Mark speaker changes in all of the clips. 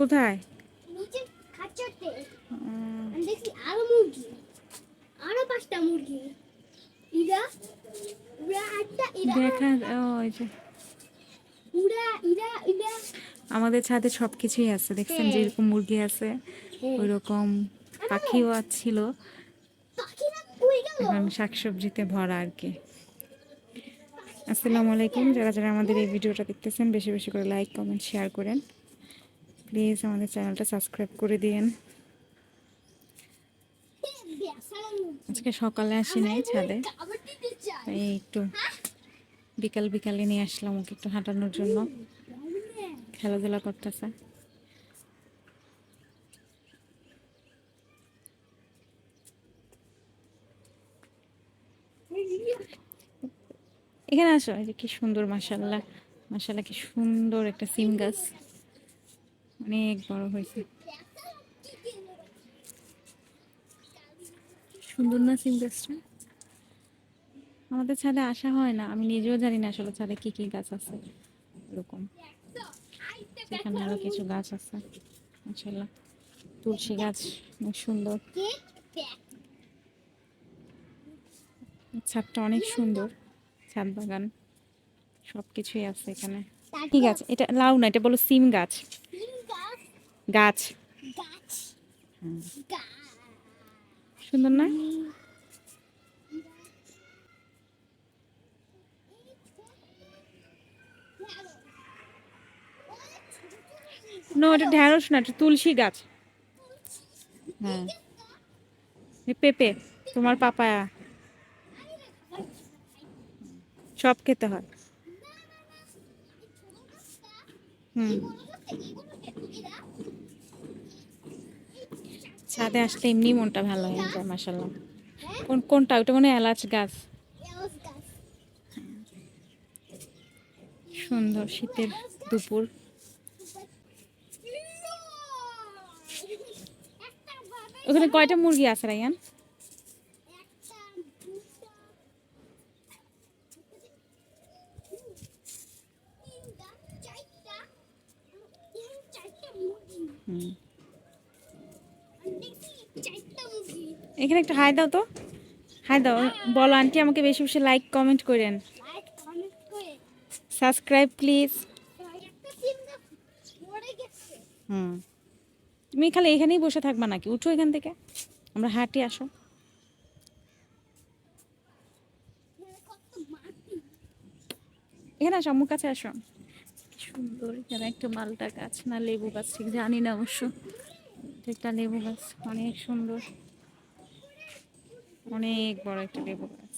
Speaker 1: কোথায়?
Speaker 2: নিচে খাঁচাতে। আমি দেখছি আরও মুরগি। আরও পাঁচটা মুরগি। ইরা উড়া আটটা ইরা
Speaker 1: দেখা ও ওই যে।
Speaker 2: উড়া ইরা ইরা।
Speaker 1: আমাদের ছাদে সব কিছুই আছে দেখছেন
Speaker 2: হ্যাঁ।
Speaker 1: যেরকম মুরগি আছে ওই রকম পাখিও ছিল এখন শাকসবজিতে ভরা আর কি। আসসালামু আলাইকুম যারা যারা আমাদের এই ভিডিওটা দেখতেছেন বেশি বেশি করে লাইক কমেন্ট শেয়ার করেন। প্লিজ আমাদের চ্যানেলটা সাবস্ক্রাইব করে দিন আজকে সকালে আসি নাই ছাদে। এই একটু বিকাল বিকালে নিয়ে আসলাম ওকে একটু হাঁটানোর জন্য। খেলাধুলা করতেছে। এখানে আসো, এই যে কি সুন্দর মাসাল্লাহ মাসাল্লাহ কি সুন্দর একটা সিম গাছ। অনেক বড় হয়েছে। সুন্দর না সিম গাছটা? আমাদের ছাদে আসা হয় না আমি নিজেও জানি না আসলে ছাদে কি কি গাছ আছে এরকম। এখানে আরও কিছু গাছ আছে তুলসী গাছ অনেক সুন্দর। ছাদটা অনেক সুন্দর ছাদ বাগান সব কিছুই আছে এখানে। ঠিক আছে এটা লাউ না এটা বলো সিম গাছ। গাছ। সুন্দর না? না এটা ঢ্যাঁড়স না তুলসী গাছ। হ্যাঁ। পেঁপে তোমার পাপায়া। সব খেতে হয়। হুম। ছাদে আসলে এমনি মনটা ভালো হয়ে যায় মাসাল্লাহ কোন, কোনটা? ওটা মনে এলাচ গাছ। সুন্দর শীতের দুপুর। ওখানে কয়টা মুরগি আছে রাইয়ান হুম এখানে একটু হাই দাও তো। হাই দাও। বলো, আন্টি, আমাকে বেশি বেশি লাইক কমেন্ট করেন। সাবস্ক্রাইব প্লিজ হুম। তুমি খালি এখানেই বসে থাকবা নাকি? উঠো এখান থেকে। আমরা হাঁটি, আসো। এখানে আসো আমার কাছে আসো। সুন্দর, এখানে একটা মালটা গাছ না লেবু গাছ, ঠিক জানি না অবশ্য। একটা লেবু গাছ, অনেক সুন্দর। অনেক বড় একটা লেবু গাছ।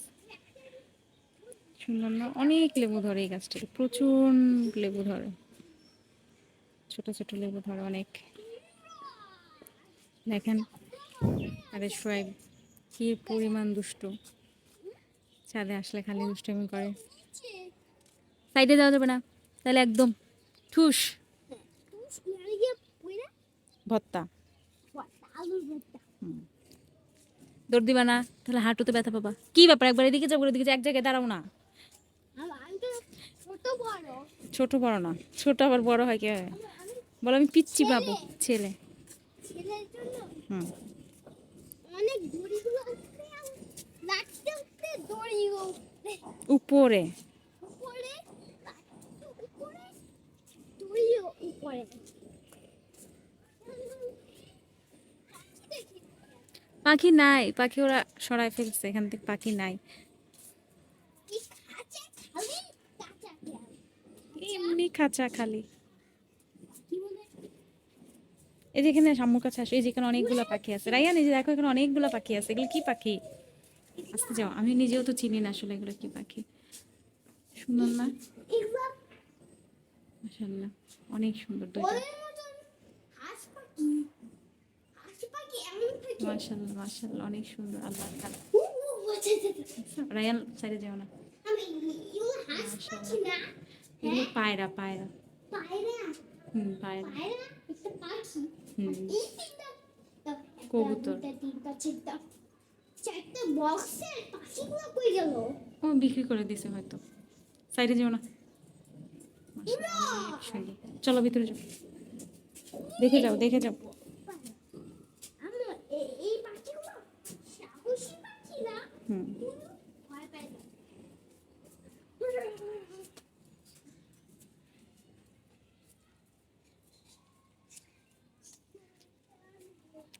Speaker 1: সুন্দর না? অনেক লেবু ধরে এই গাছটাতে প্রচুর লেবু ধরে। ছোট ছোট লেবু ধরে অনেক। দেখেন আরে সোয়েব কি পরিমাণ দুষ্ট। ছাদে আসলে খালি দুষ্টমি করে। সাইডে যাওয়া যাবে না। তাহলে একদম ঠুস। ভত্তা দৌড় দিবা না, তাহলে হাঁটুতে ব্যথা পাবা। কি ব্যাপার? একবার এদিকে যাব এদিকে এক জায়গায় দাঁড়াও না। ছোট বড় না, ছোট আবার বড় হয় কি? বলো, আমি পিচ্ছি পাবো ছেলে। হুম। উপরে।
Speaker 2: উপরে লাটতে উপরে দড়িও উপরে
Speaker 1: পাখি নাই, পাখি ওরা সরাই ফেলছে, এখান থেকে পাখি নাই। এমনি খাঁচা খালি। এই যে এখানে সাম্মুর কাছে আসো এই যে এখানে অনেকগুলো পাখি আছে। রাইয়া নিজে দেখো, এখানে অনেকগুলো পাখি আছে। এগুলো কি পাখি? আসতে যাও, আমি নিজেও তো চিনি না আসলে এগুলো কি পাখি। সুন্দর না? মাশাআল্লাহ, অনেক সুন্দর দুইটা
Speaker 2: বলের মতন হাঁস পাখি হাঁস পাখি এমন থাকে
Speaker 1: মাশাআল্লাহ মাশাআল্লাহ অনেক সুন্দর আল্লাহ
Speaker 2: উ, বোঝা যেতে পারে।
Speaker 1: রায়ান সাইডে যাও না।
Speaker 2: এগুলো
Speaker 1: এগুলো পায়রা পায়রা। হুম পায়রা। কবুতর। ও বিক্রি করে দিছে হয়তো। সাইডে যেও না। চলো ভিতরে যাও। দেখে যাও দেখে যাও
Speaker 2: আম্মু এ- এই পাখিগুলো সাহসী পাখি না
Speaker 1: হুম।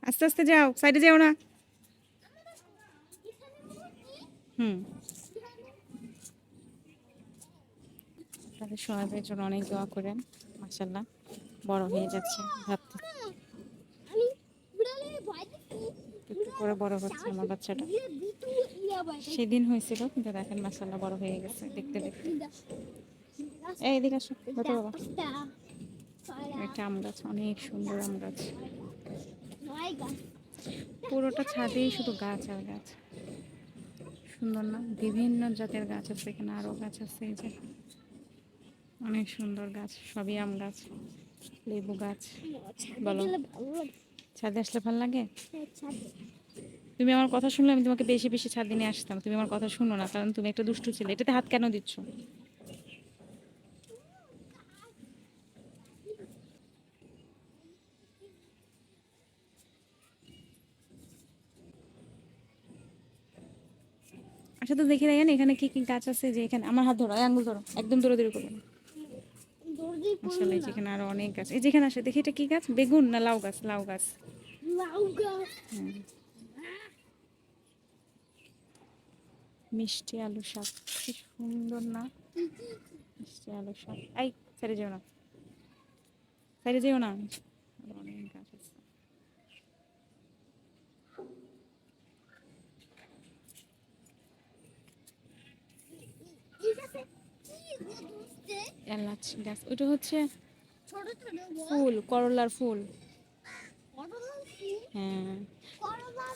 Speaker 1: আস্তে আস্তে যাও সাইডে যাও না। হুম। তাদের সোহাবের জন্য অনেক দোয়া করেন মাসাল্লাহ বড় হয়ে যাচ্ছে ভাবতে। একটু করে বড় হচ্ছে আমার বাচ্চাটা। সেদিন হয়েছিল, কিন্তু দেখেন মাসাল্লাহ বড় হয়ে গেছে দেখতে দেখতে। এই এদিকে আসো ধরো বাবা। একটা আম গাছ, অনেক সুন্দর আম গাছ। পুরোটা ছাদেই শুধু গাছ আর গাছ। সুন্দর না? বিভিন্ন জাতের গাছ আছে এখানে, আরও গাছ আছে এই যে। অনেক সুন্দর গাছ, সবই আম গাছ, লেবু গাছ, বলো। ছাদে আসলে ভালো লাগে? তুমি আমার কথা শুনলে আমি তোমাকে বেশি বেশি ছাদ নিয়ে আসতাম। তুমি আমার কথা শুনো না কারণ তুমি একটা দুষ্টু ছিলে। এটাতে হাত কেন দিচ্ছ? আচ্ছা তো দেখে রাখেন এখানে কি কি গাছ আছে যে এখানে আমার হাত ধরো আঙ্গুল ধরো। একদম দৌড়াদৌড়ি করবে। না আসলে যেখানে আরও অনেক গাছ। এই যেখানে আসে দেখি এটা কি গাছ? বেগুন না লাউ গাছ। লাউ গাছ। হুম। মিষ্টি আলু শাক। কি সুন্দর না? মিষ্টি আলু শাক। এই সাইডে যেও না। সাইডে যেও না। অনেক গাছ আছে। এলাচ গাছ। ওটা হচ্ছে ফুল। করলার ফুল? হ্যাঁ।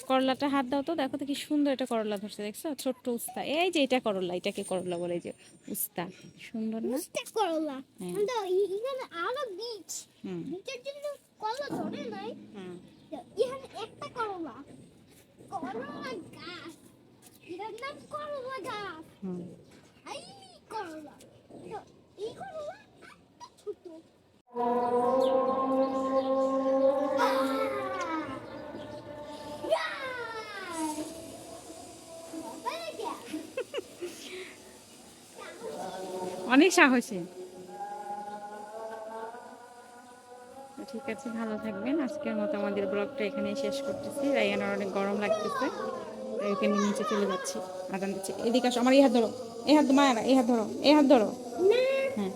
Speaker 1: করলাটা হাত দাও তো দেখো তো কি সুন্দর এটা করলা ধরছে দেখছ? ছোট্ট উস্তা। এই যে এটা করলা এটাকে করলা বলে যে উস্তা। সুন্দর না?
Speaker 2: মিষ্টি করলা।
Speaker 1: হ্যাঁ।
Speaker 2: এখানে আরও বীজ। বীজের জন্য করলা ধরে নাই। এখানে একটা করলা। করলা গাছ। এটার নাম করলা গাছ। এই করলা। এই করলা ছোট।
Speaker 1: অনেক সাহসী। ঠিক আছে ভালো থাকবেন। আজকের মতো আমাদের ব্লগটা এখানেই শেষ করতেছি। রায়ানোর অনেক গরম লাগতেছে ওকে নিয়ে নিচে চলে যাচ্ছি আদান দিচ্ছি। এদিকে আসো আমার এই হাত ধরো এই হাত মায়েরা এই হাত ধরো এই হাত ধরো। হ্যাঁ।